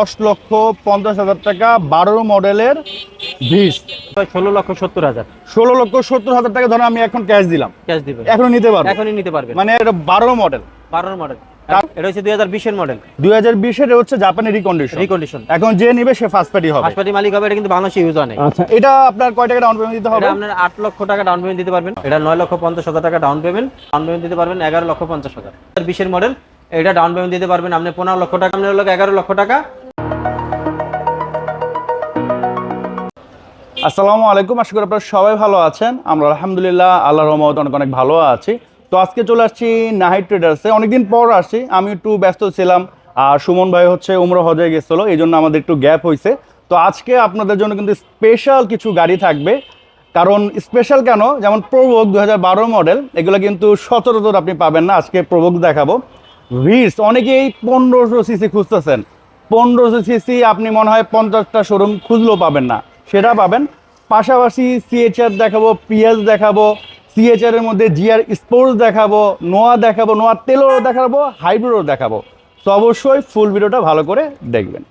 দশ লক্ষ পঞ্চাশ হাজার টাকা বারো মডেলের ভিস ষোলো লক্ষ সত্তর হাজার। ষোলো লক্ষ সত্তর হাজার টাকা ধরো আমি এখন ক্যাশ দিলাম। ক্যাশ দিবেন। এখনও নিতে পারব। এখনই নিতে পারবেন। মানে এটা বারো মডেল। বারোর মডেল। এটা হচ্ছে দুই হাজার বিশের মডেল। দুই হাজার বিশের হচ্ছে জাপানি রিকন্ডিশন রিকন্ডিশন এখন যে নিবে সে ফার্স্ট পার্টি হবে। হাসপাতাল মালিক হবে এটা কিন্তু বাংলাদেশে ইউজ আচ্ছা এটা আপনার কয় টাকা ডাউন পেমেন্ট দিতে হবে? আপনার আট লক্ষ টাকা ডাউন পেমেন্ট দিতে পারবেন। এটা নয় লক্ষ পঞ্চাশ হাজার টাকা ডাউন পেমেন্ট ডাউন পেমেন্ট দিতে পারবেন এগারো লক্ষ পঞ্চাশ হাজার। বিশের মডেল এটা ডাউন পেমেন্ট দিতে পারবেন আপনি পনেরো লক্ষ টাকা আপনার এগারো লক্ষ টাকা। আসসালামু আলাইকুম, আশা করি আপনারা সবাই ভালো আছেন। আমরা আলহামদুলিল্লাহ আল্লাহ রহমত অনেক অনেক ভালো আছি। তো আজকে চলে আসছি নাহিদ ট্রেডার্সে অনেকদিন পর আসছি, আমি একটু ব্যস্ত ছিলাম, আর সুমন ভাই হচ্ছে উমরা হজে গেছিল, এই জন্য আমাদের একটু গ্যাপ হয়েছে। তো আজকে আপনাদের জন্য কিন্তু স্পেশাল কিছু গাড়ি থাকবে, কারণ স্পেশাল কেন? যেমন প্রবোক দু হাজার মডেল এগুলো কিন্তু সচরাচর আপনি পাবেন না, আজকে প্রবোক দেখাবো। ভিস অনেকেই পনেরোশো সিসি খুঁজতেছেন। পনেরোশো সিসি আপনি মনে হয় পঞ্চাশটা শোরুম খুঁজলেও পাবেন না। সেটা পাবেন। পাশাপাশি সিএচআর দেখাবো পিএস দেখাবো সিএচআর এর মধ্যে জিআর স্পোর্টস দেখাবো নোয়া দেখাবো নোয়া তেলও দেখাবো হাইব্রিডও দেখাবো। তো অবশ্যই ফুল ভিডিওটা ভালো করে দেখবেন।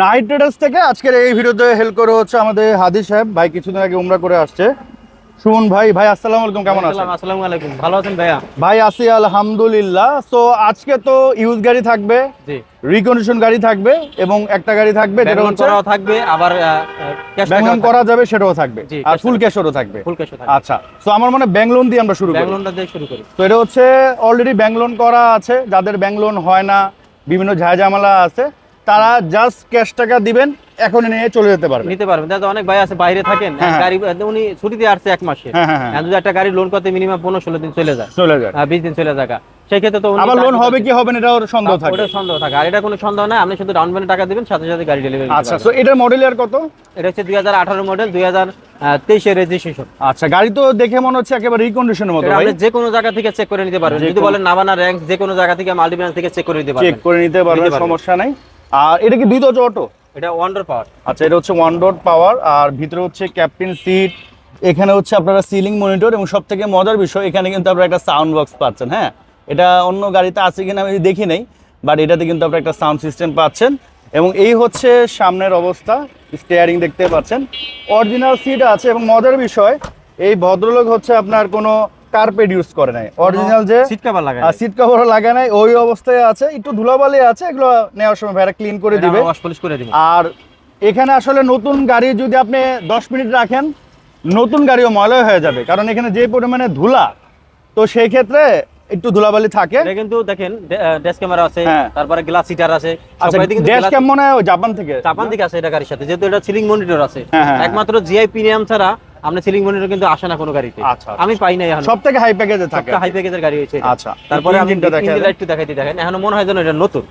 নাইট ট্রেডার্স থেকে আজকের এই ভিডিওতে হেল্প করে হচ্ছে আমাদের হাদি সাহেব। ভাই কিছুদিন আগে উমরা করে আসছে। সুমন ভাই ভাই আসসালামু আলাইকুম কেমন আছেন? আসসালাম- আলাইকুম ভালো আছেন ভাইয়া? ভাই আছি আলহামদুলিল্লাহ। তো আজকে তো ইউজ গাড়ি থাকবে জি। রিকন্ডিশন গাড়ি থাকবে এবং একটা গাড়ি থাকবে যেটা হচ্ছে করাও থাকবে আবার ক্যাশ ব্যাংলোন করা যাবে সেটাও থাকবে। আর ফুল ক্যাশও থাকবে। ফুল ক্যাশও থাকবে। আচ্ছা তো আমার মনে ব্যাংক লোন দিয়ে আমরা শুরু করি। ব্যাংলোনটা দিয়ে শুরু করি। তো এটা হচ্ছে অলরেডি ব্যাংক লোন করা আছে যাদের ব্যাংক লোন হয় না বিভিন্ন ঝামেলা আছে তারা জাস্ট ক্যাশ টাকা দিবেন এখন নিয়ে চলে যেতে পারবে নিতে পারবেন। দাদা অনেক ভাই আছে বাইরে থাকেন। হ্যাঁ, হ্যাঁ। গাড়ি উনি ছুটিতে আসছে এক মাসে। হ্যাঁ যদি একটা গাড়ি লোন করতে মিনিমাম পনেরো ষোলো দিন চলে যায়। চলে যায়। বিশ দিন চলে যায় সেই ক্ষেত্রে তো আবার লোন হবে কি হবে না এটাও সন্দেহ থাকে। ওটা সন্দেহ থাকে। আর এটা কোনো সন্দেহ নাই আপনি শুধু ডাউন পেমেন্ট টাকা দিবেন সাথে সাথে গাড়ি ডেলিভারি আচ্ছা তো এটার মডেল আর কত? এটা হচ্ছে দুই হাজার আঠারো মডেল দুই হাজার তেইশের রেজিস্ট্রেশন আচ্ছা গাড়ি তো দেখে মনে হচ্ছে একেবারে রিকন্ডিশনের মতো ভাই। আপনি যে কোনো জায়গা থেকে চেক করে নিতে পারবেন। যদি বলেন নাবানা র্যাঙ্ক যে কোনো জায়গা থেকে মাল্টিপ্লান থেকে চেক করে নিতে চেক করে নিতে পারবেন নিতে পারবেন। সমস্যা নাই। আর এটা কি দুই দরজা অটো এটা ওয়ান্ডার পাওয়ার আচ্ছা এটা হচ্ছে ওয়ান ডট পাওয়ার আর ভিতরে হচ্ছে ক্যাপ্টেন সিট এখানে হচ্ছে আপনারা সিলিং মনিটর এবং সব থেকে মজার বিষয় এখানে কিন্তু আপনারা একটা সাউন্ড বক্স পাচ্ছেন হ্যাঁ? এটা অন্য গাড়িতে আছে কিনা আমি দেখি নাই বাট এটাতে কিন্তু আপনারা একটা সাউন্ড সিস্টেম পাচ্ছেন। এবং এই হচ্ছে সামনের অবস্থা স্টিয়ারিং দেখতে পাচ্ছেন। অরিজিনাল সিট আছে এবং মজার বিষয় এই ভদ্রলোক হচ্ছে আপনার কোনো কার্পেট ইউজ করে নাই। অরিজিনাল যে সিট কভার লাগাই সিট কভারও লাগে নাই ওই অবস্থায় আছে একটু ধুলাবালি আছে এগুলো নেওয়ার সময় ভাইরা ক্লিন করে দিবে। ওয়াশ পলিশ করে দিবেন আর এখানে আসলে নতুন গাড়ি যদি আপনি দশ মিনিট রাখেন নতুন গাড়িও ময়লা হয়ে যাবে। কারণ এখানে যে পরিমাণে ধুলা তো সেই ক্ষেত্রে একটু ধুলাবালি থাকে। এটা কিন্তু দেখেন ডেস্ক ক্যামেরা আছে হ্যাঁ। তারপরে গ্লাস সিটার আছে আচ্ছা ড্যাশ ক্যাম মনে হয় জাপান থেকে। জাপান থেকে আছে এটা গাড়ির সাথে যেহেতু এটা সিলিং মনিটর আছে। হ্যাঁ, হ্যাঁ, একমাত্র জিআই প্রিমিয়াম ছাড়া আপনি সিলিং মনিটর কিন্তু আসে না কোনো গাড়িতে। আচ্ছা, আচ্ছা। আমি পাই না এখন। সব থেকে হাই প্যাকেজে থাকে। হাই প্যাকেজের গাড়ি হয়েছে। আচ্ছা তারপরে আমি ইঞ্জিন লাইট দেখাইতে দেখেন এখন মনে হয় যেন এটা নতুন।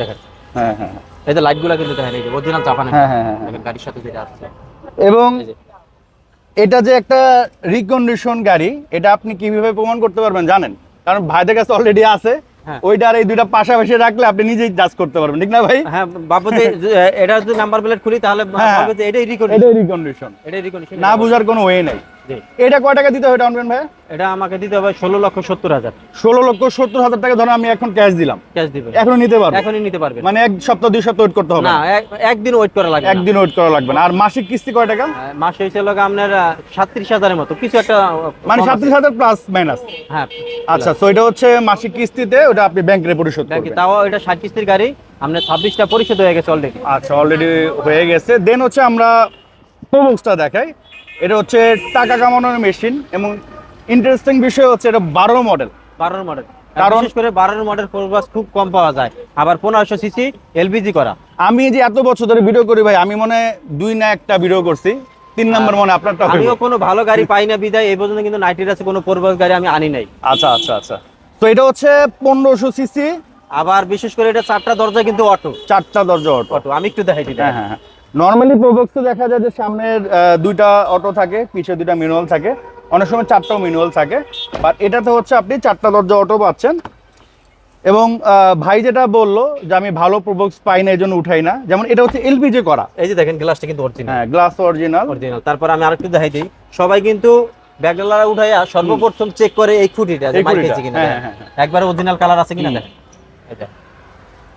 দেখেন হ্যাঁ হ্যাঁ এই যে লাইটগুলা কিন্তু দেখেন এই যে অরিজিনাল জাপানের হ্যাঁ, হ্যাঁ, হ্যাঁ, হ্যাঁ। দেখেন গাড়ির সাথে যেটা আসছে এবং এটা যে একটা রিকন্ডিশন গাড়ি এটা আপনি কীভাবে প্রমাণ করতে পারবেন জানেন? কারণ ভাইদের কাছে অলরেডি আছে। হ্যাঁ। ওইটা আর এই দুইটা পাশাপাশি রাখলে আপনি নিজেই জাজ করতে পারবেন ঠিক না ভাই? হ্যাঁ বাবু যে যে, এটা যদি নাম্বার প্লেট খুলি তাহলে হ্যাঁ। এটাই রিকন্ডিশন এটাই রিকন্ডিশন এটাই রিকন্ডিশন না বুঝার কোনো ওয়ে নাই। এটা কয় টাকা দিতে হবে ডাউন পেমেন্ট ভাই? এটা আমাকে দিতে হবে ষোলো লক্ষ সত্তর হাজার। ষোলো লক্ষ সত্তর হাজার টাকা ধরো আমি এখন ক্যাশ দিলাম। ক্যাশ এখনও নিতে পারব। এখনই নিতে পারবেন। মানে এক সপ্তাহ দুই সপ্তাহ ওয়েট করতে হবে। না। একদিন ওয়েট করা লাগবে একদিন ওয়েট করা লাগবে না। আর মাসিক কিস্তি কয় টাকা? মাসে হয়েছে লোক আপনার সাতত্রিশ হাজারের মতো। কিছু একটা মানে সাতত্রিশ হাজার প্লাস মাইনাস হ্যাঁ। আচ্ছা তো এটা হচ্ছে মাসিক কিস্তিতে ওটা আপনি ব্যাংকে পরিশোধ করবেন। তাও এটা ষাট কিস্তির গাড়ি আপনার ছাব্বিশটা পরিশোধ হয়ে গেছে অলরেডি আচ্ছা অলরেডি হয়ে গেছে। দেন হচ্ছে আমরা প্রবক্সটা দেখাই। এটা হচ্ছে টাকা কামানোর মেশিন এবং ইন্টারেস্টিং বিষয় হচ্ছে এটা বারো মডেল বারোর মডেল কারণ- বিশেষ করে বারোর মডেল ফোরবাস খুব কম পাওয়া যায়। আবার পনেরোশো সিসি এলপিজি করা। আমি যে এত বছর ধরে ভিডিও করি ভাই আমি মনে দুই না একটা ভিডিও করছি। তিন নম্বর মনে আপনারটা আমিও কোনো ভালো গাড়ি পাই না বিদায় এই পর্যন্ত কিন্তু নাইটের আছে কোনো ফোরবাস গাড়ি আমি আনি নাই। আচ্ছা আচ্ছা আচ্ছা। তো এটা হচ্ছে পনেরোশো সিসি আবার বিশেষ করে এটা চারটা দরজা কিন্তু অটো। চারটা দরজা অটো। অটো আমি একটু দেখাই দিই হ্যাঁ হ্যাঁ হ্যাঁ। নর্মালি প্রোবক্সে দেখা যায় যে সামনের দুইটা অটো থাকে পিছে দুইটা ম্যানুয়াল থাকে। অনেক সময় চারটাও ম্যানুয়াল থাকে। বাট এটাতে হচ্ছে আপনি চারটা দরজা অটো পাচ্ছেন। এবং ভাই যেটা বলল যে আমি ভালো প্রোবক্স পাই না এই জন্য উঠাই না। যেমন এটা হচ্ছে এলপিজি করা। এই যে দেখেন গ্লাসটা কিন্তু অরিজিনাল হ্যাঁ গ্লাস অরিজিনাল অরিজিনাল তারপর আমি আরেকটু দেখাই দিই। সবাই কিন্তু ব্যাগডালারা উঠাইয়া সর্বপ্রথম চেক করে এই খুঁটিটা যে মাইক আছে কিনা। হ্যাঁ, হ্যাঁ, হ্যাঁ। একবার অরিজিনাল কালার আছে কিনা হুম। দেখেন। এটা।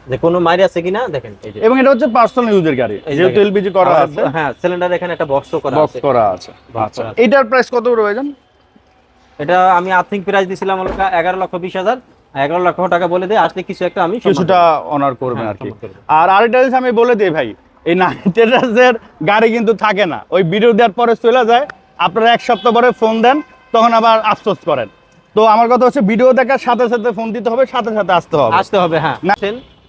যে কোনো মাইর আছে কিনা দেখেন এই যে। এবং এটা হচ্ছে পার্সোনাল ইউজের গাড়ি। যেহেতু এলপিজি করা আছে। হ্যাঁ সিলিন্ডার এখানে একটা বক্সও করা বক্স করা আছে। আচ্ছা এটার প্রাইস কত এটা আমি প্রাইস দিছিলাম হলো এগারো লক্ষ বিশ হাজার। এগারো লক্ষ টাকা বলে দিই আসলে কিছু একটা আমি কিছুটা অনার করবেন হ্যাঁ, আর কি। আর আরেকটা জিনিস আমি বলে দিই ভাই এই নাইটের গাড়ি কিন্তু থাকে না। ওই ভিডিও দেওয়ার পরে চলে যায় আপনারা এক সপ্তাহ পরে ফোন দেন তখন আবার আফসোস করেন। তো আমার কথা হচ্ছে ভিডিও দেখার সাথে সাথে ফোন দিতে হবে সাথে সাথে আসতে হবে। আসতে হবে হ্যাঁ।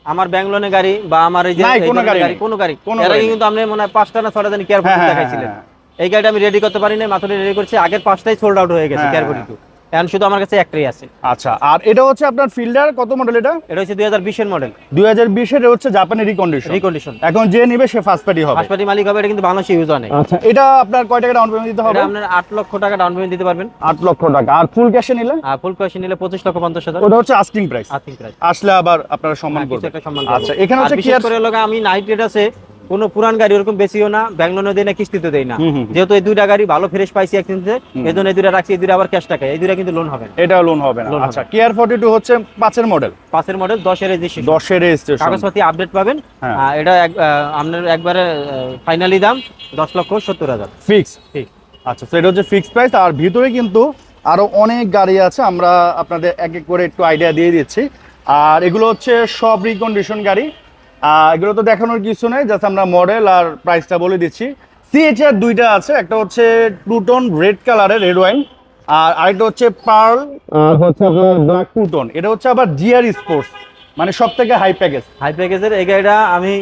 আমার ব্যাংলোনে গাড়ি বা আমার এই যে কোনো গাড়ি কোনো গাড়ি। কোন এর গাড়ি আগে কিন্তু আপনি মনে হয় পাঁচটা না ছটা দিন কেয়ার হ্যাঁ, হ্যাঁ, দেখাইছিলেন। হ্যাঁ, এই গাড়িটা আমি রেডি করতে পারি না মাত্র রেডি করছি আগের পাঁচটাই সোল্ড আউট হয়ে গেছে কেয়ার। টু এখন শুধু আমার কাছে একটাই আছে। আচ্ছা আর এটা হচ্ছে আপনার ফিল্ডার কত মডেল এটা? এটা হচ্ছে দুই হাজার বিশের মডেল দুই হাজার বিশের হচ্ছে জাপানি রিকন্ডিশন রিকন্ডিশন এখন যে নিবে সে ফার্স্ট পার্টি হবে। হাসপাতাল মালিক হবে এটা কিন্তু বাংলাদেশে ইউজ হয় নাই। আচ্ছা এটা আপনার কয় টাকা ডাউন পেমেন্ট দিতে হবে? আপনার আট লক্ষ টাকা ডাউন পেমেন্ট দিতে পারবেন। আট লক্ষ টাকা। আর ফুল ক্যাশে নিলে? আর ফুল কোয়েশন নিলে পঁচিশ লক্ষ পঞ্চাশ হাজার। ওটা হচ্ছে আস্কিং প্রাইস আর্থিং প্রাইস আসলে আবার আপনারা সম্মান হ্যাঁ, করবেন। আচ্ছা এখানে হচ্ছে কি করে লোক আমি নাইট রেট আছে কোনো পুরান গাড়ি ওরকম বেশিও না ব্যাংলোনে দেয় না কিস্তিতে দেয় না। যেহেতু এই দুইটা গাড়ি ভালো ফ্রেশ পাইছি একদিন এই জন্য এই দুইটা রাখছি এই দুইটা আবার ক্যাশ টাকা এই দুইটা কিন্তু লোন হবে না। এটা লোন হবে না। আচ্ছা কেয়ার ফর্টি টু হচ্ছে পাঁচের মডেল পাঁচের মডেল দশের রেজিস্ট্রেশন দশের রেজিস্ট্রেশন কাগজপাতি আপডেট পাবেন। হ্যাঁ। এটা আপনার একবারে ফাইনালি দাম দশ লক্ষ সত্তর হাজার। ফিক্স ঠিক আচ্ছা সেটা হচ্ছে ফিক্সড প্রাইস আর ভিতরে কিন্তু আরও অনেক গাড়ি আছে আমরা আপনাদের এক এক করে একটু আইডিয়া দিয়ে দিচ্ছি। আর এগুলো হচ্ছে সব রিকন্ডিশন গাড়ি। এগুলো তো দেখানোর কিছু নেই জাস্ট আমরা মডেল আর প্রাইসটা বলে দিচ্ছি। সিএচআর দুইটা আছে একটা হচ্ছে টুটন রেড কালারের রেড ওয়াইন আর আরেকটা হচ্ছে পার্ল আর হচ্ছে আপনার ব্ল্যাক টুটন এটা হচ্ছে আবার জিআর স্পোর্টস মানে সব থেকে হাই প্যাকেজ হাই প্যাকেজের এই গাড়িটা আমি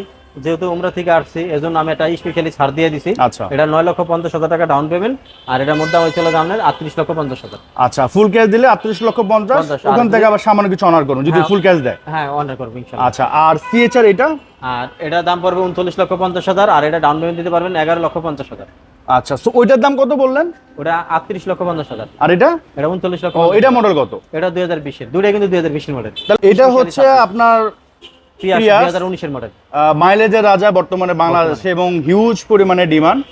যেহেতু উমরা থেকে আসছি এজন্য আমি একটা স্পেশালি ছাড় দিয়ে দিছি। আচ্ছা। এটা নয় লক্ষ পঞ্চাশ হাজার টাকা ডাউন পেমেন্ট আর এটার মধ্যে হয়েছিল আপনার আটত্রিশ লক্ষ পঞ্চাশ হাজার। আচ্ছা ফুল ক্যাশ দিলে আটত্রিশ লক্ষ পঞ্চাশ ওখান থেকে আবার সামান্য কিছু অনার করুন যদি। ফুল ক্যাশ দেয়। হ্যাঁ অনার করব আচ্ছা আর সিএচআর এটা? আর এটা দাম পড়বে উনচল্লিশ লক্ষ পঞ্চাশ হাজার আর এটা ডাউন পেমেন্ট দিতে পারবেন এগারো লক্ষ পঞ্চাশ হাজার। আচ্ছা সো ওইটার দাম কত বললেন? ওটা আটত্রিশ লক্ষ পঞ্চাশ হাজার। আর এটা? এটা উনচল্লিশ লক্ষ ও এটা মডেল কত? এটা দুই হাজার বিশের দুইটা কিন্তু দুই হাজার বিশের মডেল তাহলে এটা হচ্ছে আপনার মাইলেজের রাজা বর্তমানে বাংলাদেশে এবং হিউজ পরিমাণে ডিমান্ড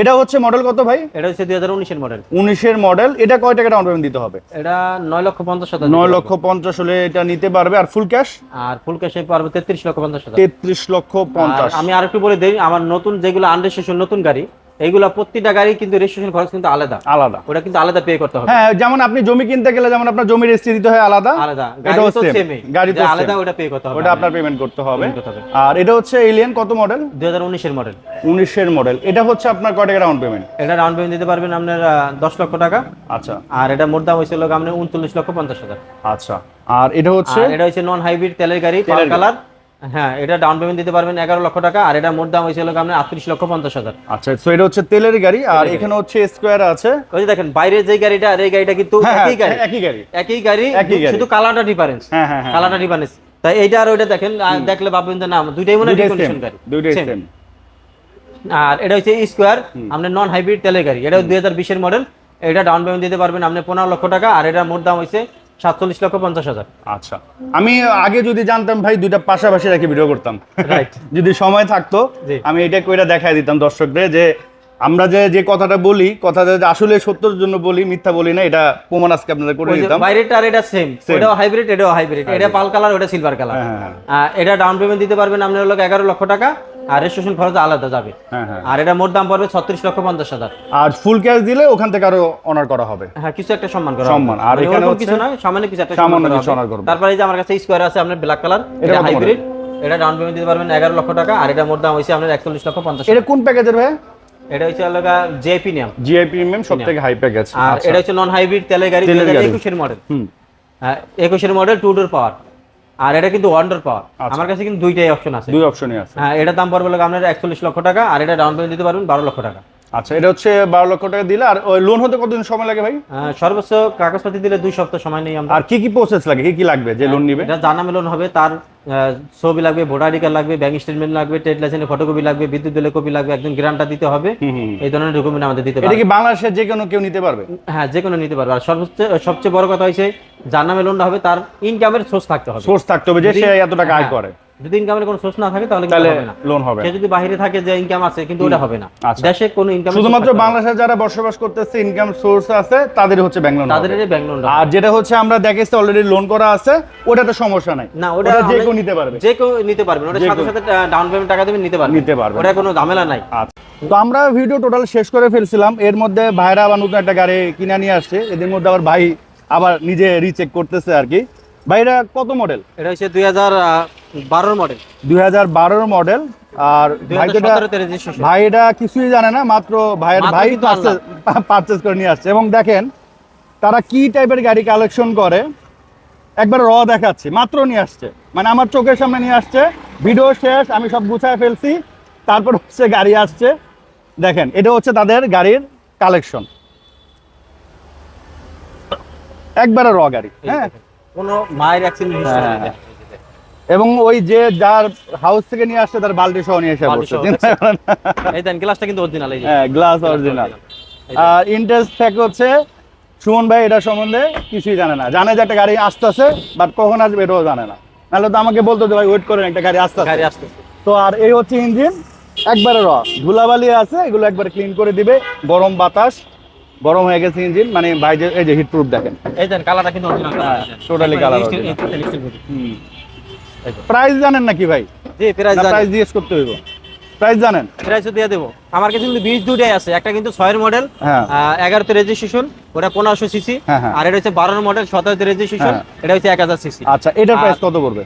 এটা হচ্ছে মডেল কত ভাই? এটা হচ্ছে দুই হাজার উনিশের মডেল উনিশের মডেল এটা কয় টাকা ডাউন পেমেন্ট দিতে হবে? এটা নয় লক্ষ পঞ্চাশ হাজার নয় লক্ষ পঞ্চাশ হলে এটা নিতে পারবে। আর ফুল ক্যাশ আর ফুল ক্যাশে পারবে তেত্রিশ লক্ষ পঞ্চাশ হাজার। তেত্রিশ লক্ষ পঞ্চাশ। আমি আরেকটু বলে দিই আমার নতুন যেগুলো আনরেজিস্ট্রেশন নতুন গাড়ি এইগুলা প্রত্যেকটা গাড়ি কিন্তু রেজিস্ট্রেশন খরচ কিন্তু আলাদা। আলাদা। ওটা কিন্তু আলাদা পে করতে হবে। হ্যাঁ যেমন আপনি জমি কিনতে গেলে যেমন আপনার জমি রেজিস্ট্রি দিতে হয় আলাদা আলাদা। গাড়ি তো। গাড়ি তো আলাদা ওটা পে করতে হবে ওটা আপনার পেমেন্ট করতে হবে। আর এটা হচ্ছে এলিয়ান কত মডেল দুই হাজার উনিশের মডেল উনিশের মডেল এটা হচ্ছে আপনার কয় টাকা ডাউন পেমেন্ট এটা ডাউন পেমেন্ট দিতে পারবেন আপনার দশ লক্ষ টাকা। আচ্ছা। আর এটা মোট দাম হয়েছিল আপনার উনচল্লিশ লক্ষ পঞ্চাশ হাজার। আচ্ছা। আর এটা হচ্ছে? এটা হচ্ছে নন হাইব্রিড তেলের গাড়ি পাল কালার। হ্যাঁ এটা ডাউন পেমেন্ট দিতে পারবেন এগারো লক্ষ টাকা আর এটা মোট দাম হয়েছিল আপনার আটত্রিশ লক্ষ পঞ্চাশ হাজার। আচ্ছা তো এটা হচ্ছে তেলের গাড়ি আর এখানে হচ্ছে স্কোয়ার আছে। ওই যে দেখেন বাইরের যে গাড়িটা আর এই গাড়িটা কিন্তু হ্যাঁ একই গাড়ি। একই গাড়ি। একই গাড়ি শুধু কালারটা ডিফারেন্স হ্যাঁ হ্যাঁ হ্যাঁ। কালারটা ডিফারেন্স তাই এইটা আর ওইটা দেখেন দেখলে ভাববেন যে না দুইটাই মনে হয় রিকন্ডিশন গাড়ি। দুইটাই সেম আর এটা হচ্ছে স্কোয়ার আপনার নন হাইব্রিড তেলের গাড়ি। এটা দুই হাজার বিশের মডেল এটা ডাউন পেমেন্ট দিতে পারবেন আপনি পনেরো লক্ষ টাকা আর এটা মোট দাম হয়েছে সাতচল্লিশ লক্ষ পঞ্চাশ হাজার। আচ্ছা। আমি আগে যদি জানতাম ভাই দুইটা পাশাপাশি রেখে ভিডিও করতাম. যদি সময় থাকতো আমি এটা কইরা দেখাই দিতাম দর্শকদের যে আমরা যে যে কথাটা বলি কথাটা যে আসলে সত্যর জন্য বলি মিথ্যা বলি না এটা প্রমাণ আজকে আপনাদের করে দিতাম। বাইরেটা আর এটা সেম Same. হাইব্রিড এটাও হাইব্রিড এটা পাল কালার ওটা সিলভার কালার হ্যাঁ, হ্যাঁ, এটা ডাউন পেমেন্ট দিতে পারবেন আপনার লোক এগারো লক্ষ টাকা। আর রেজিস্ট্রেশন খরচ আলাদা যাবে। হ্যাঁ হ্যাঁ। আর এটা মোট দাম পড়বে ছত্রিশ লক্ষ পঞ্চাশ হাজার। আর ফুল ক্যাশ দিলে ওখান থেকে আরও অনার করা হবে। হ্যাঁ কিছু একটা সম্মান করা সম্মান। আর মানে এখানে কিছু নয় সামান্য কিছু একটা সম্মান honor করবে। তারপরে এই যে আমার কাছে স্কোয়ার আছে আপনার ব্ল্যাক কালার এটা হাইব্রিড এটা ডাউন পেমেন্ট দিতে পারবেন এগারো লক্ষ টাকা আর এটা মোট দাম হয়েছে আপনার একচল্লিশ লক্ষ পঞ্চাশ এটা কোন প্যাকেজের ভাই এটা হচ্ছে আলাদা জেপি নিয়ম জিআই প্রিমিয়াম সব থেকে হাই প্যাকেজ আর এটা হচ্ছে নন হাইব্রিড তেলের গাড়ি। একুশের মডেল হুম। হ্যাঁ একুশের মডেল টু ডোর পাওয়ার আর এটা কিন্তু ওয়ান্ডার ডোর পাওয়ার আচ্ছা। আমার কাছে কিন্তু দুইটাই অপশন আছে। দুই অপশনই আছে। হ্যাঁ এটা দাম পড়বে লোক আপনার একচল্লিশ লক্ষ টাকা আর এটা ডাউন পেমেন্ট দিতে পারবেন বারো লক্ষ টাকা। আচ্ছা এটা হচ্ছে বারো লক্ষ টাকা দিলে আর ওই লোন হতে কতদিন সময় লাগে ভাই? সর্বোচ্চ কাগজপাতি দিলে দুই সপ্তাহ সময় নেই আমরা। আর কি কি প্রসেস লাগে? কি কি লাগবে যে লোন নিবে? এটা জানা মেলন হবে তার ছবি লাগবে ভোটার আইডি কার্ড লাগবে ব্যাংক স্টেটমেন্ট লাগবে ট্রেড লাইসেন্সের ফটোকপি লাগবে বিদ্যুৎ বিলের কপি লাগবে একজন গ্রান্টটা দিতে হবে। এই ধরনের ডকুমেন্ট আমাদের দিতে এটা পারবে। কি বাংলাদেশের যে কোনো কেউ নিতে পারবে? হ্যাঁ যে কোনো নিতে পারবে। আর সবচেয়ে সবচেয়ে বড় কথা হয়েছে যার নামে লোনটা হবে তার ইনকামের সোর্স থাকতে হবে। সোর্স থাকতে হবে যে সে এত টাকা আয় হ্যাঁ, করে। যদি ইনকামের কোনো সোর্স না থাকে তাহলে লোন হবে সে যদি বাইরে থাকে যে ইনকাম আছে কিন্তু ওটা হবে না। আচ্ছা। দেশে কোনো ইনকাম শুধুমাত্র বাংলাদেশে যারা বসবাস করতেছে ইনকাম সোর্স আছে তাদের হচ্ছে ব্যাংক লোন তাদের ব্যাংক লোন আর যেটা হচ্ছে আমরা দেখেছি অলরেডি লোন করা আছে ওটাতে সমস্যা নাই। না ওটা ওটা যে কেউ নিতে পারবে। যে কেউ নিতে পারবেন ওটা সাথে সাথে ডাউন পেমেন্ট টাকা দেবেন নিতে পারবেন নিতে পারবেন। ওটা কোনো ঝামেলা নাই। আচ্ছা। তো আমরা ভিডিও টোটাল শেষ করে ফেলছিলাম। এর মধ্যে ভাইরা আবার নতুন একটা গাড়ি কিনে নিয়ে আসছে। এদের মধ্যে আবার ভাই আবার নিজে রিচেক করতেছে আর কি। ভাইরা কত মডেল এটা হচ্ছে দুই হাজার বারোর মডেল দুই হাজার বারোর মডেল আর ভাই এটা কিছুই জানে না মাত্র ভাইয়ের ভাই করে নিয়ে আসছে। এবং দেখেন তারা কি টাইপের গাড়ি কালেকশন করে? একবার র দেখাচ্ছে মাত্র নিয়ে আসছে। মানে আমার চোখের সামনে নিয়ে আসছে। ভিডিও শেষ আমি সব গুছায় ফেলছি। তারপর হচ্ছে গাড়ি আসছে। দেখেন এটা হচ্ছে তাদের গাড়ির কালেকশন একবারে র গাড়ি হ্যাঁ? কোনো মায়ের অ্যাক্সিডেন্ট। এবং ওই যে যার হাউস থেকে নিয়ে আসছে তার বালতি সহ নিয়ে এসে বসছে না। এই দেন গ্লাসটা কিন্তু অরিজিনাল এই হ্যাঁ গ্লাস অরিজিনাল আর ইন্টারেস্ট হচ্ছে সুমন ভাই এটা সম্বন্ধে কিছুই জানে না। জানে যে একটা গাড়ি আসতেছে বাট কখন আসবে এটাও জানে না। নাহলে তো আমাকে বলতো যে ভাই ওয়েট করেন একটা গাড়ি আসতেছে। গাড়ি আসতেছে। তো আর এই হচ্ছে ইঞ্জিন একবারে র ধুলাবালি আছে এগুলো একবারে ক্লিন করে দিবে। গরম বাতাস গরম হয়ে গেছে ইঞ্জিন মানে ভাই যে এই যে হিট প্রুফ দেখেন। এই দেন কালারটা কিন্তু অরিজিনাল হ্যাঁ, colour original। প্রাইস জানেন নাকি ভাই? জি প্রাইস প্রাইস জিজ্ঞেস করতে হইব। প্রাইস জানেন? প্রাইস দিয়ে দেবো। আমার কাছে কিন্তু বিশ দুটাই আছে। একটা কিন্তু ছয়ের মডেল হ্যাঁ। এগারোতে রেজিস্ট্রেশন ওটা পনেরোশো সিসি হ্যাঁ, হ্যাঁ। আর এটা হচ্ছে বারোর মডেল সতেরোতে রেজিস্ট্রেশন। এটা হচ্ছে এক হাজার সিসি আচ্ছা এটার প্রাইস কত পড়বে?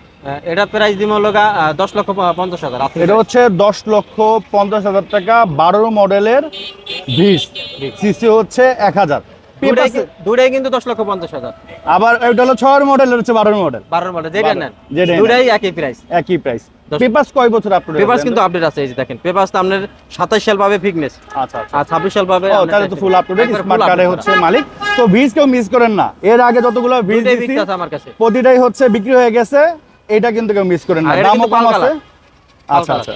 এটা প্রাইস দিব লগা দশ লক্ষ পঞ্চাশ হাজার এটা হচ্ছে দশ লক্ষ পঞ্চাশ হাজার টাকা বারো মডেলের বিশ। সিসি হচ্ছে এক হাজার। দুটাই কিন্তু দশ লক্ষ পঞ্চাশ হাজার। আবার এটা হলো ছয়ের মডেল হচ্ছে বারোর মডেল বারোর মডেল যেটা নেন। দুটাই একই প্রাইস একই প্রাইস পেপাস কয় বছর পেপার্স কিন্তু আপডেট আছে এই যে দেখেন। তো আপনার সাতাশ সাল পাবে ফিটনেস আচ্ছা আচ্ছা। আর ছাব্বিশ সাল পাবে ও তাহলে তো ফুল একবার স্মার্ট কার্ডে হচ্ছে মালিক। তো ভিজ কেউ মিস করেন না। এর আগে যতগুলো ভিজ দিছি আমার কাছে। প্রতিটাই হচ্ছে বিক্রি হয়ে গেছে। এটা কিন্তু কেউ মিস করেন না। দামও কম আছে। আচ্ছা আচ্ছা।